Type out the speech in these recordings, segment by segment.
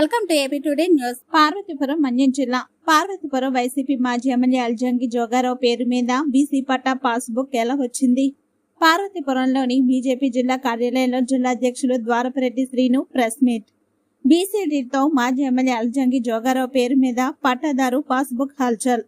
Welcome to AP today news. Parvathipuram Manyam జిల్లా. Parvathipuram YCP మాజీ MLA Alajangi Jogarao పేరు మీద బీసీ పట్టా పాస్బుక్ ఎలా వచ్చింది? పార్వతీపురంలోని బీజేపీ జిల్లా కార్యాలయంలో జిల్లా అధ్యక్షులు ద్వారపరెడ్డి శ్రీను ప్రెస్ మీట్. బీసీడీతో మాజీ ఎమ్మెల్యే అల్జంగి జోగారావు పేరు మీద పట్టాదారు పాస్బుక్ హల్చల్.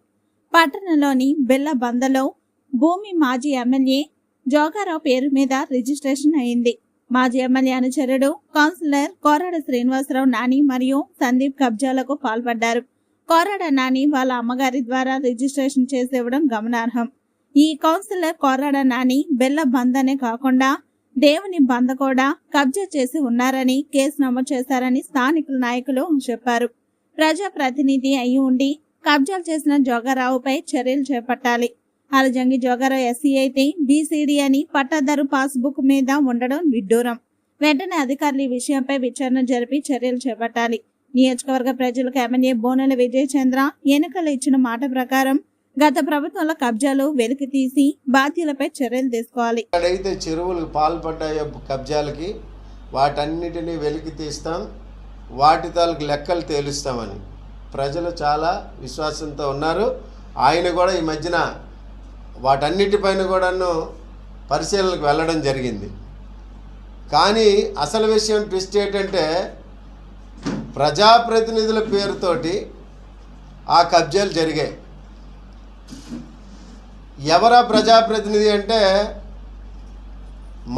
పట్టణంలోని బెల్ల బందలో భూమి మాజీ ఎమ్మెల్యే జోగారావు పేరు మీద రిజిస్ట్రేషన్ అయింది. మాజీ ఎమ్మెల్యే అనుచరుడు కౌన్సిలర్ కోరాడ శ్రీనివాసరావు నాని మరియు సందీప్ కబ్జాలకు పాల్పడ్డారు. కోరాడ నాని వాళ్ళ అమ్మగారి ద్వారా రిజిస్ట్రేషన్ చేసివ్వడం గమనార్హం. ఈ కౌన్సిలర్ కోరాడ నాని బెల్ల బందనే కాకుండా దేవుని బంద కూడా కబ్జా చేసి ఉన్నారని కేసు నమోదు చేశారని స్థానికుల నాయకులు చెప్పారు. ప్రజాప్రతినిధి అయి ఉండి కబ్జాలు చేసిన జోగారావుపై చర్యలు చేపట్టాలి. హాలజంగి జోగారావు ఎస్సీ అయితే బీసీడీ అని పట్టాదారు పాస్బుక్ మీద ఉండడం విడ్డూరం. వెంటనే అధికారులు ఈ విషయంపై విచారణ జరిపి చర్యలు చేపట్టాలి. నియోజకవర్గ ప్రజలకు ఎమ్మెల్యే బోనెల విజయచంద్ర ఎన్నికలు ఇచ్చిన మాట ప్రకారం గత ప్రభుత్వంలో కబ్జాలు వెలికి తీసి బాధ్యులపై చర్యలు తీసుకోవాలి. ఎక్కడైతే చెరువులు పాల్పడ్డాయో కబ్జాలకి వాటన్నిటిని వెలికి తీస్తాం. వాటి తాలకు లెక్కలు తేలుస్తామని ప్రజలు చాలా విశ్వాసంతో ఉన్నారు. ఆయన కూడా ఈ మధ్యన వాటన్నిటిపైన కూడాను పరిశీలనకు వెళ్ళడం జరిగింది. కానీ అసలు విషయం ట్విస్ట్ ఏంటంటే ప్రజాప్రతినిధుల పేరుతోటి ఆ కబ్జాలు జరిగాయి. ఎవరా ప్రజాప్రతినిధి అంటే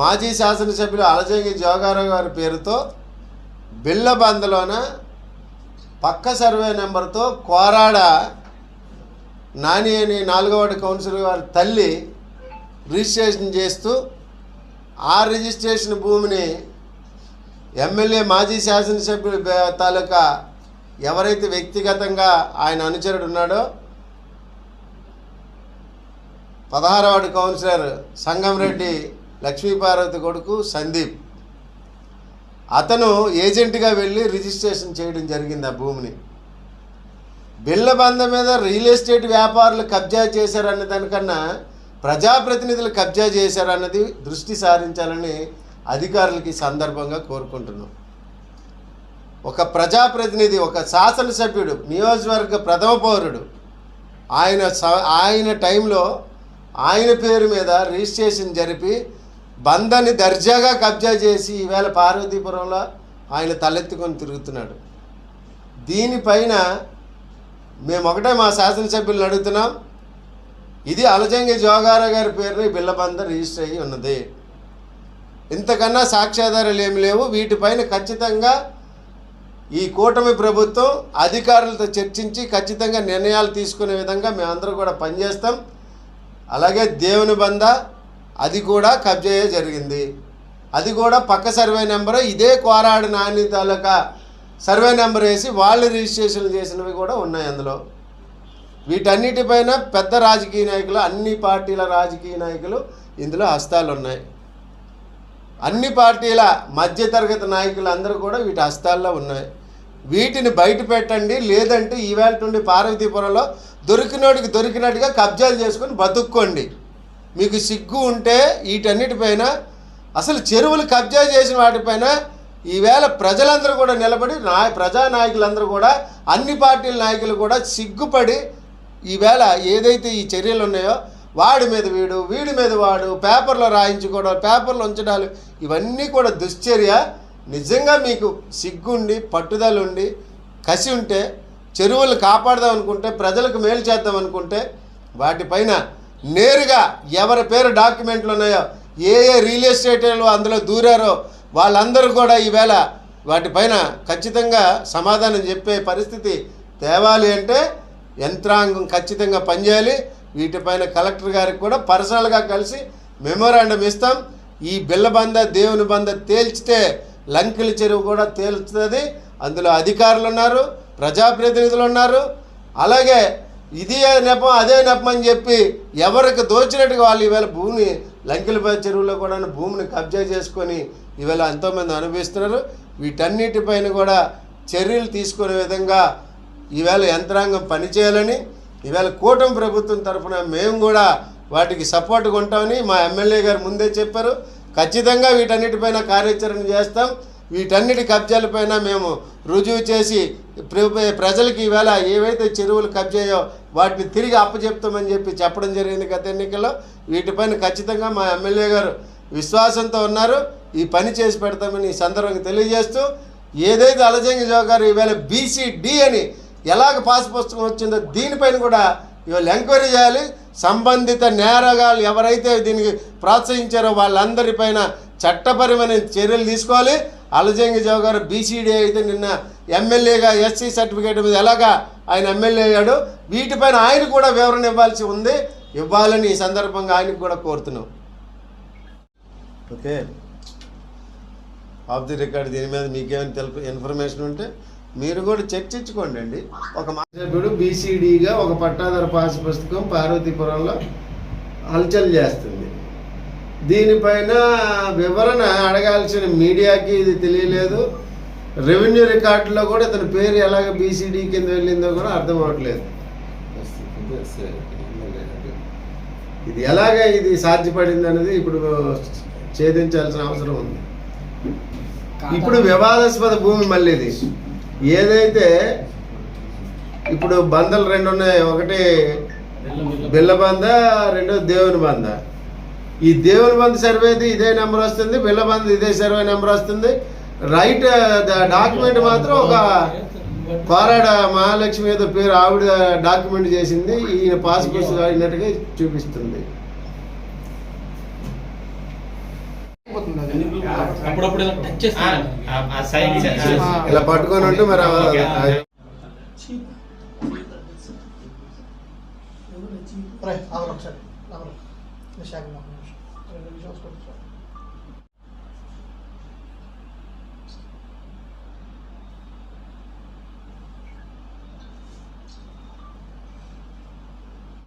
మాజీ శాసనసభ్యులు అలజంగి జోగారావు గారి పేరుతో బిల్లబందలోన పక్క సర్వే నెంబర్తో కోరాడ నాని అని నాలుగవడ కౌన్సిలర్ గారి తల్లి రిజిస్ట్రేషన్ చేస్తూ ఆ రిజిస్ట్రేషన్ భూమిని ఎమ్మెల్యే మాజీ శాసనసభ్యుడు తాలూకా ఎవరైతే వ్యక్తిగతంగా ఆయన అనుచరుడు ఉన్నాడో పదహారవాడు కౌన్సిలర్ సంగంరెడ్డి లక్ష్మీపార్వతి కొడుకు సందీప్. అతను ఏజెంట్గా వెళ్ళి రిజిస్ట్రేషన్ చేయడం జరిగింది ఆ భూమిని. బిల్లబంద మీద రియల్ ఎస్టేట్ వ్యాపారులు కబ్జా చేశారన్న దానికన్నా ప్రజాప్రతినిధులు కబ్జా చేశారన్నది దృష్టి సారించాలని అధికారులకి సందర్భంగా కోరుకుంటున్నాం. ఒక ప్రజాప్రతినిధి ఒక శాసనసభ్యుడు నియోజకవర్గ ప్రథమ పౌరుడు ఆయన స ఆయన టైంలో ఆయన పేరు మీద రిజిస్ట్రేషన్ జరిపి బందని దర్జాగా కబ్జా చేసి ఈవేళ పార్వతీపురంలో ఆయన తలెత్తుకొని తిరుగుతున్నాడు. దీనిపైన మేము ఒకటే మా శాసనసభ్యులను అడుగుతున్నాం. ఇది అలజంగి జోగారా గారి పేరుని బిల్లబంద రిజిస్టర్ అయ్యి ఉన్నది. ఇంతకన్నా సాక్ష్యాధారాలు ఏమి లేవు. వీటిపైన ఖచ్చితంగా ఈ కూటమి ప్రభుత్వం అధికారులతో చర్చించి ఖచ్చితంగా నిర్ణయాలు తీసుకునే విధంగా మేమందరం కూడా పనిచేస్తాం. అలాగే దేవుని బంద అది కూడా కబ్జయ్యే జరిగింది. అది కూడా పక్క సర్వే నెంబరు. ఇదే కోరాడు నాని తాలూకా సర్వే నెంబర్ వేసి వాళ్ళు రిజిస్ట్రేషన్ చేసినవి కూడా ఉన్నాయి అందులో. వీటన్నిటిపైన పెద్ద రాజకీయ నాయకులు అన్ని పార్టీల రాజకీయ నాయకులు ఇందులో హస్తాలు ఉన్నాయి అన్ని పార్టీల మధ్యతరగతి నాయకులు అందరూ కూడా వీటి హస్తాల్లో ఉన్నాయి. వీటిని బయట పెట్టండి లేదంటే ఈవేళ నుండి పార్వతీపురంలో దొరికినోడికి దొరికినట్టుగా కబ్జాలు చేసుకొని బతుక్కోండి. మీకు సిగ్గు ఉంటే వీటన్నిటిపైన అసలు చెరువులు కబ్జా చేసిన వాటిపైన ఈవేళ ప్రజలందరూ కూడా నిలబడి నా ప్రజా నాయకులందరూ కూడా అన్ని పార్టీల నాయకులు కూడా సిగ్గుపడి ఈవేళ ఏదైతే ఈ చర్యలు ఉన్నాయో వాడి మీద వీడు వీడి మీద వాడు పేపర్లో రాయించుకోవడం పేపర్లో ఉంచడాలు ఇవన్నీ కూడా దుశ్చర్య. నిజంగా మీకు సిగ్గుండి పట్టుదల ఉండి కసి ఉంటే చెరువులు కాపాడదాం అనుకుంటే ప్రజలకు మేలు చేద్దాం అనుకుంటే వాటిపైన నేరుగా ఎవరి పేరు డాక్యుమెంట్లు ఉన్నాయో ఏ ఏ రియల్ ఎస్టేట్లో అందులో దూరారో వాళ్ళందరూ కూడా ఈవేళ వాటిపైన ఖచ్చితంగా సమాధానం చెప్పే పరిస్థితి తేవాలి అంటే యంత్రాంగం ఖచ్చితంగా పనిచేయాలి. వీటిపైన కలెక్టర్ గారికి కూడా పర్సనల్గా కలిసి మెమోరాండం ఇస్తాం. ఈ బిల్లబంద దేవుని బంద తేల్చితే లంకిల చెరువు కూడా తేల్చుతుంది అందులో అధికారులు ఉన్నారు ప్రజాప్రతినిధులు ఉన్నారు. అలాగే ఇది నెపం అదే నెపం అని చెప్పి ఎవరికి దోచినట్టుగా వాళ్ళు ఈవేళ భూమిని లంకిలపై చెరువులో కూడా భూమిని కబ్జా చేసుకొని ఈవేళ ఎంతోమంది అనుభవిస్తున్నారు. వీటన్నిటిపైన కూడా చర్యలు తీసుకునే విధంగా ఈవేళ యంత్రాంగం పనిచేయాలని ఈవేళ కూటమి ప్రభుత్వం తరఫున మేము కూడా వాటికి సపోర్ట్గా ఉంటామని మా ఎమ్మెల్యే గారు ముందే చెప్పారు. ఖచ్చితంగా వీటన్నిటిపైన కార్యాచరణ చేస్తాం. వీటన్నిటి కబ్జాలపైన మేము రుజువు చేసి ప్ర- ప్రజలకి ఈవేళ ఏవైతే చెరువులు కబ్జాయో వాటిని తిరిగి అప్పచెప్తామని చెప్పి చెప్పడం జరిగింది గత ఎన్నికల్లో. వీటిపైన ఖచ్చితంగా మా ఎమ్మెల్యే గారు విశ్వాసంతో ఉన్నారు. ఈ పని చేసి పెడతామని ఈ సందర్భంగా తెలియజేస్తూ ఏదైతే అలజంగి జో గారు ఈవేళ బీసీడీ అని ఎలాగ పాస్ పుస్తకం వచ్చిందో దీనిపైన కూడా ఇవాళ ఎంక్వైరీ చేయాలి. సంబంధిత నేరగాళ్ళు ఎవరైతే దీనికి ప్రోత్సహించారో వాళ్ళందరిపైన చట్టపరమైన చర్యలు తీసుకోవాలి. అలజంగి జో గారు బీసీడీ అయితే నిన్న ఎమ్మెల్యేగా ఎస్సీ సర్టిఫికేట్ మీద ఎలాగా ఆయన ఎమ్మెల్యే అయ్యాడు వీటిపైన ఆయన కూడా వివరణ ఇవ్వాల్సి ఉంది. ఇవ్వాలని ఈ సందర్భంగా ఆయనకు కూడా కోరుతున్నాం. ఓకే. ఆఫ్ ది రికార్డ్ దీని మీద మీకేమైనా తెలుపు ఇన్ఫర్మేషన్ ఉంటే మీరు కూడా చర్చించుకోండి అండి. ఒక మాసభ్యుడు బీసీడీగా ఒక పట్టాదారు పాస్ పుస్తకం పార్వతీపురంలో హల్చల్ చేస్తుంది. దీనిపైన వివరణ అడగాల్సిన మీడియాకి ఇది తెలియలేదు. రెవెన్యూ రికార్డులో కూడా ఇతని పేరు ఎలాగ బీసీడీ కింద వెళ్ళిందో కూడా అర్థం అవ్వట్లేదు. ఇది ఎలాగ ఇది సాధ్యపడింది అనేది ఇప్పుడు ఛేదించాల్సిన అవసరం ఉంది. ఇప్పుడు వివాదాస్పద భూమి మళ్ళీ ఇది. ఏదైతే ఇప్పుడు బందలు రెండు ఉన్నాయి ఒకటి బిల్ల బంద రెండో దేవుని బంద ఈ దేవుని బంద సర్వేది ఇదే నెంబర్ వస్తుంది బిల్ల బంద ఇదే సర్వే నెంబర్ వస్తుంది. రైట్ డాక్యుమెంట్ మాత్రం ఒక కోరాడ మహాలక్ష్మి ఏదో పేరు ఆవిడ డాక్యుమెంట్ చేసింది ఈయన పాస్ పుస్తకం అయినట్టుగా చూపిస్తుంది. ఇలా పట్టుకొని ఉంటే మరి ఆ- 那下个嘛，就是，这个比较错的多。